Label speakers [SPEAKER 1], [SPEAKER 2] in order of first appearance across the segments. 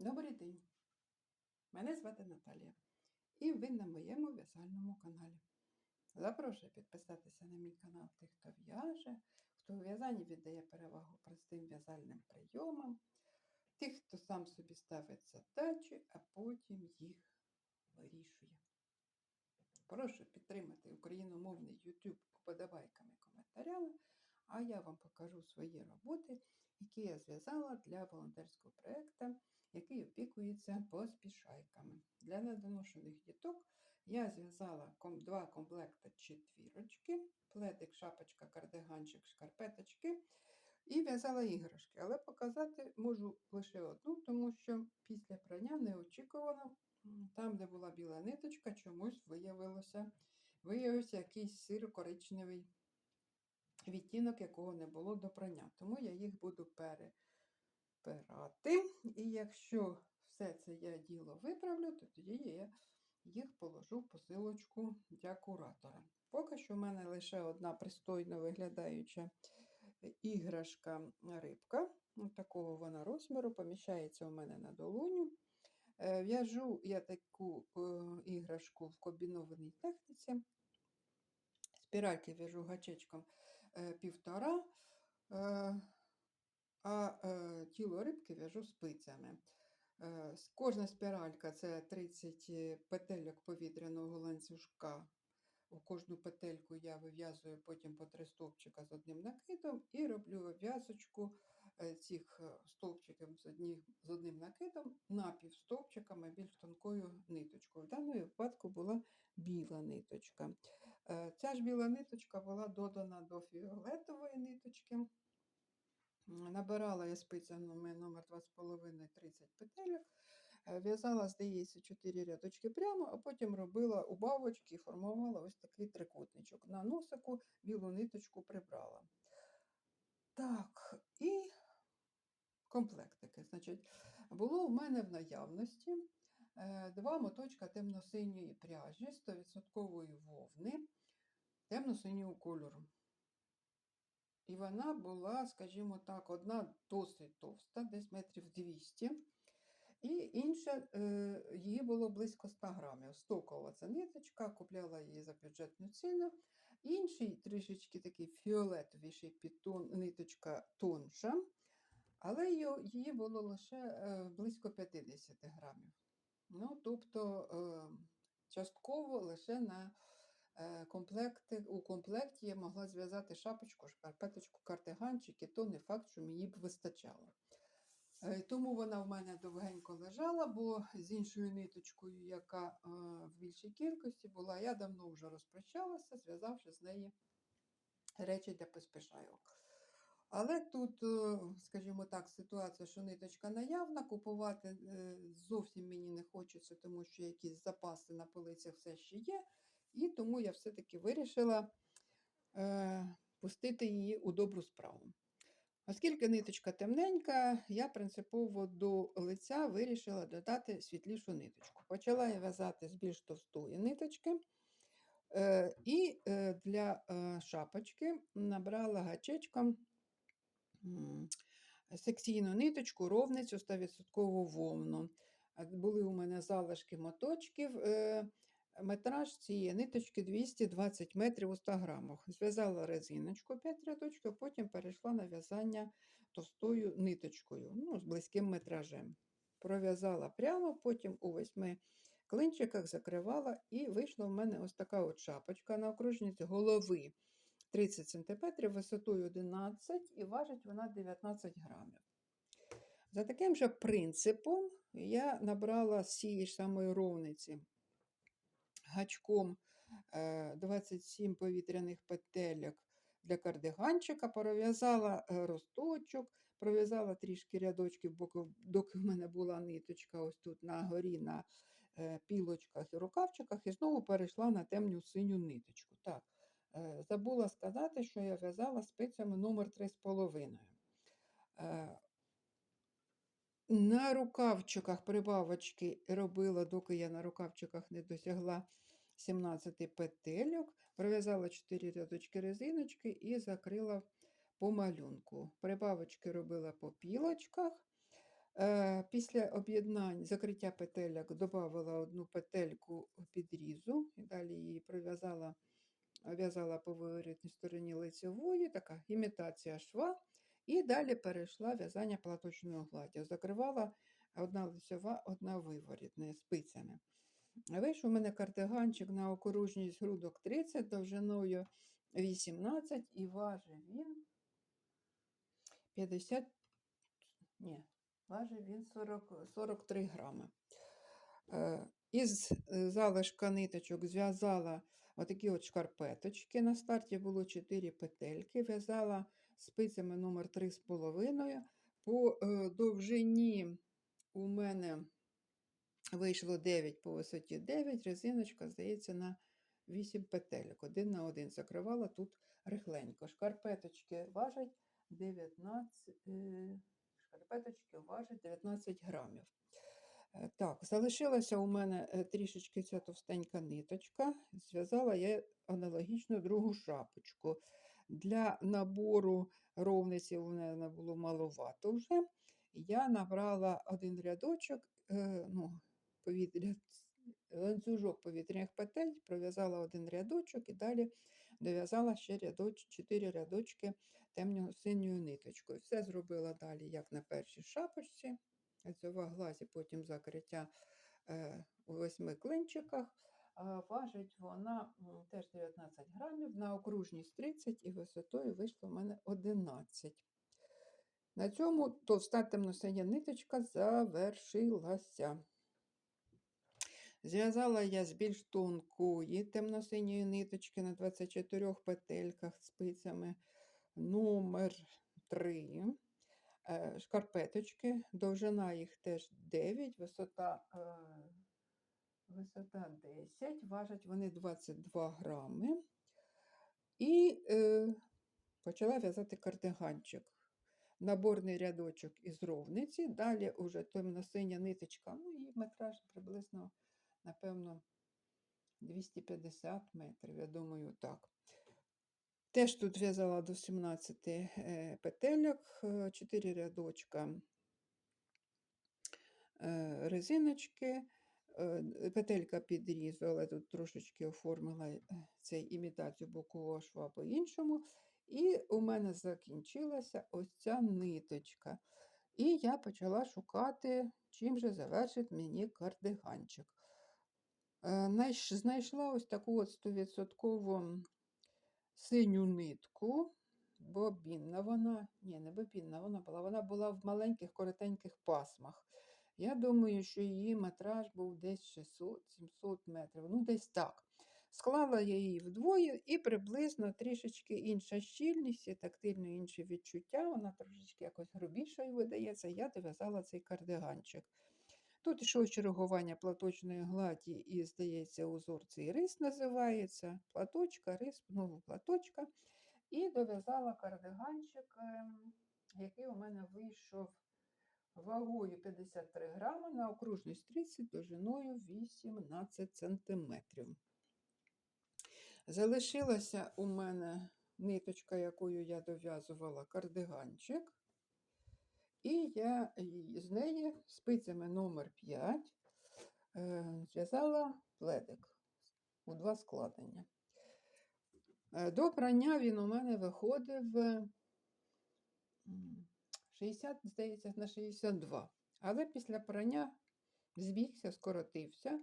[SPEAKER 1] Добрий день! Мене звати Наталія, і ви на моєму в'язальному каналі. Запрошую підписатися на мій канал тих, хто в'яже, хто у в'язанні віддає перевагу простим в'язальним прийомам, тих, хто сам собі ставить задачі, а потім їх вирішує. Прошу підтримати україномовний YouTube подобайками коментарями, а я вам покажу свої роботи, які я зв'язала для волонтерського проєкту який опікується поспішайками. Для недоношених діток я зв'язала два комплекти четвірочки, пледик, шапочка, кардиганчик, шкарпеточки і в'язала іграшки. Але показати можу лише одну, тому що після прання неочікувано, там, де була біла ниточка, чомусь виявилося, виявився якийсь сиро-коричневий відтінок, якого не було до прання. Тому я їх буду пере пирати. І якщо все це я діло виправлю, то тоді я їх положу в посилочку для куратора. Поки що в мене лише одна пристойно виглядаюча іграшка рибка. Такого вона розміру, поміщається у мене на долоню. Е, В'яжу я таку е, іграшку в комбінованій техніці. Спіральки в'яжу гачечком півтора. Е, а е, тіло рибки в'яжу спицями. Е, кожна спіралька це 30 петельок повітряного ланцюжка. У кожну петельку я вив'язую потім по три стовпчика з одним накидом і роблю в'язочку е, цих е, стовпчиків з, одні- з одним накидом напівстовпчиками більш тонкою ниточкою. В даному випадку була біла ниточка. Е, Ця ж біла ниточка була додана до фіолетової ниточки. Набирала я спицями номер 2,5 30 петельок, е, в'язала, здається, 4 рядочки прямо, а потім робила убавочки і формувала ось такий трикутничок. На носику білу ниточку прибрала. Так, і комплектики. Значить, було в мене в наявності е, два моточка темно-синьої пряжі 100% вовни темно-синього кольору. І вона була, скажімо так, одна досить товста, десь метрів 200, і інша, е, її було близько 100 грамів. Стокова ця ниточка, купляла її за бюджетну ціну. Інший трішечки такий фіолетовіший підтон, ниточка тонша, але її, було лише е, близько 50 грамів. Ну, тобто е, частково лише на комплекти, у комплекті я могла зв'язати шапочку, шкарпеточку, картиганчик, і то не факт, що мені б вистачало. Е, Тому вона в мене довгенько лежала, бо з іншою ниточкою, яка е, в більшій кількості була, я давно вже розпрощалася, зв'язавши з неї речі для поспішайок. Але тут, е, скажімо так, ситуація, що ниточка наявна, купувати е, зовсім мені не хочеться, тому що якісь запаси на полицях все ще є. І тому я все-таки вирішила е, пустити її у добру справу. Оскільки ниточка темненька, я принципово до лиця вирішила додати світлішу ниточку. Почала я в'язати з більш товстої ниточки. Е, і е, для е, шапочки набрала гачечком секційну ниточку, ровницю 100% вовну. Були у мене залишки моточків. Метраж цієї ниточки 220 метрів у 100 грамах. Зв'язала резиночку 5 рядочків, потім перейшла на в'язання товстою ниточкою, ну, з близьким метражем. Пров'язала прямо, потім у восьми клинчиках закривала, і вийшла в мене ось така от шапочка на окружність голови 30 см, висотою 11 і важить вона 19 грамів. За таким же принципом я набрала з цієї ж самої ровниці гачком е, 27 повітряних петельок для кардиганчика, пров'язала е, росточок, пров'язала трішки рядочків, доки в мене була ниточка ось тут на горі на е, пілочках і рукавчиках, і знову перейшла на темну синю ниточку. Так, е, забула сказати, що я в'язала спицями номер 3,5. На рукавчиках прибавочки робила, доки я на рукавчиках не досягла 17 петельок, пров'язала 4 рядочки резиночки і закрила по малюнку. Прибавочки робила по пілочках. Е, Після об'єднань закриття петельок додавала одну петельку підрізу і далі її пров'язала, в'язала по виворітній стороні лицевої, така імітація шва. І далі перейшла в'язання платочною гладдю. Закривала одна лицева, одна виворітна спицями. Вийшов у мене кардиганчик на окружність грудок 30 довжиною 18 і важив він 50, ні, важив він 40, 43 грами. Е, Із залишка ниточок зв'язала отакі от шкарпеточки. На старті було 4 петельки, в'язала спицями номер 3,5. По е, довжині у мене вийшло 9 по висоті 9, резиночка, здається, на 8 петельок. Один на один закривала тут рихленько. Шкарпеточки важать 19, е, шкарпеточки важать 19 грамів. Е, Так, залишилася у мене трішечки ця товстенька ниточка. Зв'язала я аналогічно другу шапочку. Для набору ровниці у мене було маловато вже. Я набрала один рядочок, е, ну, повітря, ланцюжок повітряних петель, пров'язала один рядочок і далі дов'язала ще рядоч, 4 рядочки темно-синьою ниточкою. Все зробила далі, як на першій шапочці. Цього глазі, потім закриття е, у восьми клинчиках. Важить вона теж 19 грамів, на окружність 30 і висотою вийшло в мене 11. На цьому товста темно-синя ниточка завершилася. Зв'язала я з більш тонкої темно-синьої ниточки на 24 петельках спицями номер 3. Е, Шкарпеточки, довжина їх теж 9, висота, е, висота 10, важать вони 22 грами. І е, почала в'язати кардиганчик. Наборний рядочок із ровниці, далі уже темно-синя ниточка, ну і метраж приблизно, напевно, 250 метрів, я думаю, так. Теж тут в'язала до 17 е, петельок, 4 рядочка е, резиночки, е, петелька підрізу, але тут трошечки оформила е, цей імітацію бокового шва по-іншому. І у мене закінчилася ось ця ниточка. І я почала шукати, чим же завершить мені кардиганчик. Знайшла ось таку от 100% синю нитку. Бобінна вона, ні, не бобінна вона була, вона була в маленьких коротеньких пасмах. Я думаю, що її метраж був десь 600-700 метрів, ну десь так. Склала я її вдвоє і приблизно трішечки інша щільність і тактильно інші відчуття. Вона трошечки якось грубішою видається. Я дов'язала цей кардиганчик. Тут йшло чергування платочної гладі і, здається, узор цей рис називається. Платочка, рис, знову платочка. І дов'язала кардиганчик, ем, який у мене вийшов вагою 53 грами на окружність 30 довжиною 18 сантиметрів. Залишилася у мене ниточка, якою я дов'язувала кардиганчик. І я з неї спицями номер 5 е, зв'язала пледик у два складення. Е, До прання він у мене виходив 60, здається, на 62. Але після прання збігся, скоротився.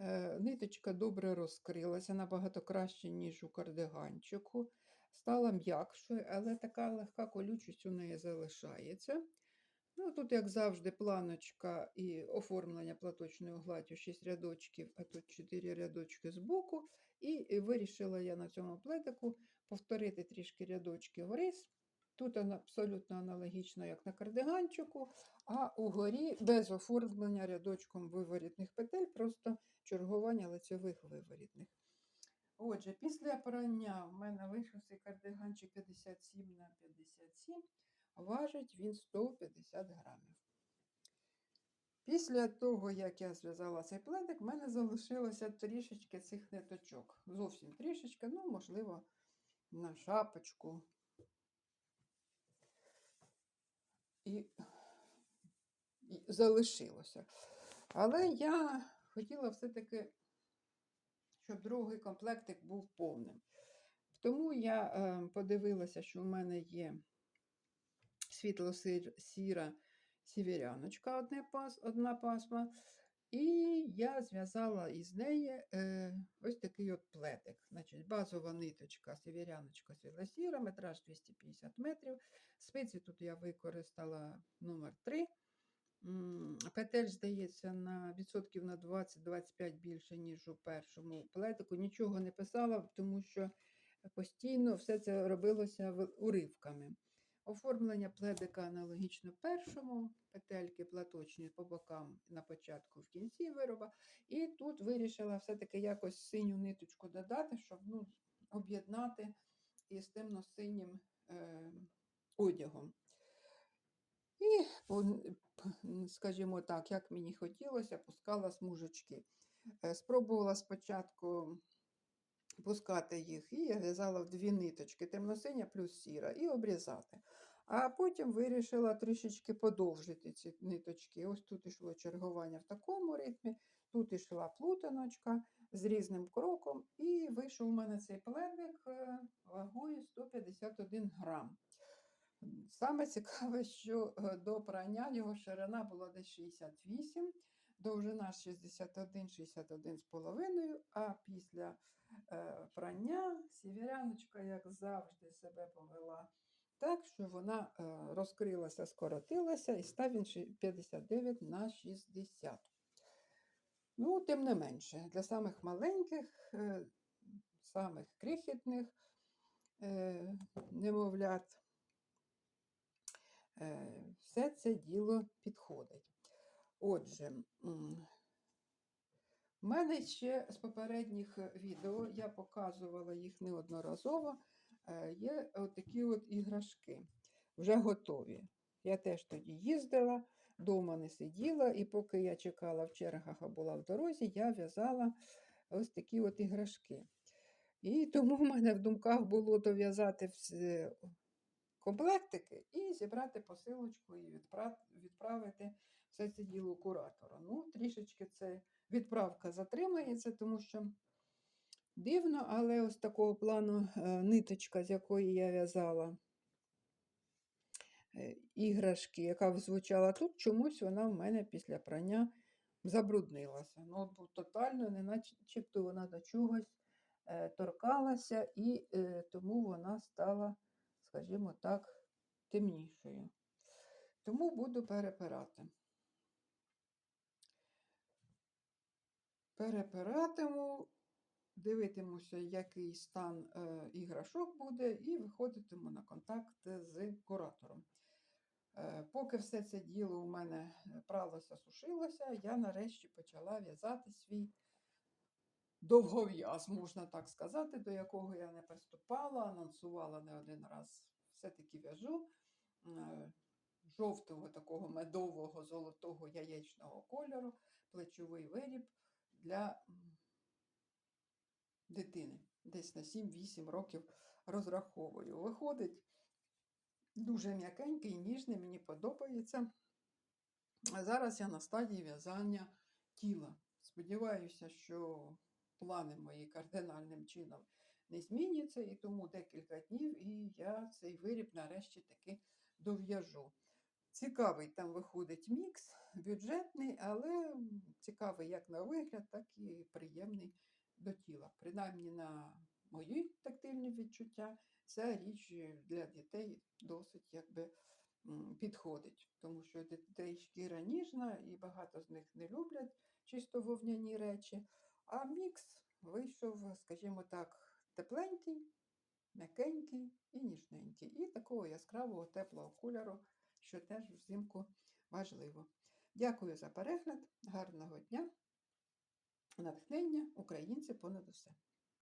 [SPEAKER 1] Е, Ниточка добре розкрилася, набагато краще, ніж у кардиганчику. Стала м'якшою, але така легка колючість у неї залишається. Ну, тут, як завжди, планочка і оформлення платочною гладдю 6 рядочків, а тут 4 рядочки збоку. І вирішила я на цьому плетику повторити трішки рядочки вниз. Тут абсолютно аналогічно, як на кардиганчику, а угорі без оформлення рядочком виворітних петель, просто чергування лицьових виворітних. Отже, після прання в мене вийшов кардиганчик 57 на 57, важить він 150 грамів. Після того, як я зв'язала цей пледик, в мене залишилося трішечки цих ниточок. Зовсім трішечки, ну, можливо, на шапочку. І залишилося. Але я хотіла все-таки, щоб другий комплектик був повним. Тому я е, подивилася, що в мене є світло-сіра пас, одна пасма. І я зв'язала із неї е, ось такий от плетик. Значить, базова ниточка, сіверяночка світло-сіра, метраж 250 метрів. Спиці тут я використала номер 3. Петель, здається, на відсотків на 20-25 більше, ніж у першому плетику. Нічого не писала, тому що постійно все це робилося уривками. Оформлення пледика аналогічно першому, петельки платочні по бокам на початку, в кінці вироба. І тут вирішила все-таки якось синю ниточку додати, щоб ну, об'єднати із темно-синім е, одягом. І, скажімо так, як мені хотілося, пускала смужечки. Е, Спробувала спочатку пускати їх, і я в'язала в дві ниточки, темно-синя плюс сіра, і обрізати. А потім вирішила трішечки подовжити ці ниточки. Ось тут йшло чергування в такому ритмі, тут йшла плутаночка з різним кроком, і вийшов у мене цей пледик е, вагою 151 грам. Саме цікаве, що е, до прання його ширина була десь 68, довжина 61-61 з половиною, а після е, прання сіверяночка, як завжди, себе повела так, що вона е, розкрилася, скоротилася і став він 59 на 60. Ну, тим не менше, для самих маленьких, е, самих крихітних немовлят все це діло підходить. Отже, в мене ще з попередніх е, відео я показувала їх неодноразово. е, Є такі от іграшки, вже готові. Я теж тоді їздила, вдома не сиділа, і поки я чекала в чергах, а була в дорозі, я в'язала ось такі от іграшки. І тому в мене в думках було дов'язати комплектики і зібрати посилочку і відправити все це діло куратору. Ну, трішечки це відправка затримається, тому що дивно, але ось такого плану е, ниточка, з якої я в'язала е, іграшки, яка звучала тут, чомусь вона в мене після прання забруднилася. Ну, от тотально, не начебто вона до чогось е, торкалася, і тому вона стала, скажімо так, темнішою. Тому буду перепирати. Перепиратиму, дивитимуся, який стан е, іграшок буде, і виходитиму на контакт з куратором. Е, Поки все це діло у мене е, пралося, сушилося, я нарешті почала в'язати свій довгов'яз, можна так сказати, до якого я не приступала, анонсувала не один раз. Все-таки в'яжу жовтого, такого медового, золотого яєчного кольору, плечовий виріб для дитини. Десь на 7-8 років розраховую. Виходить дуже м'якенький, ніжний, мені подобається. А зараз я на стадії в'язання тіла. Сподіваюся, що плани мої кардинальним чином не зміняться, і тому декілька днів, і я цей виріб нарешті таки дов'яжу. Цікавий там виходить мікс, бюджетний, але цікавий як на вигляд, так і приємний до тіла. Принаймні на мої тактильні відчуття, ця річ для дітей досить якби підходить, тому що дітей шкіра ніжна і багато з них не люблять чисто вовняні речі. А мікс вийшов, скажімо так, тепленький, м'якенький і ніжненький. І такого яскравого теплого кольору, що теж взимку важливо. Дякую за перегляд, гарного дня, натхнення, українці понад усе.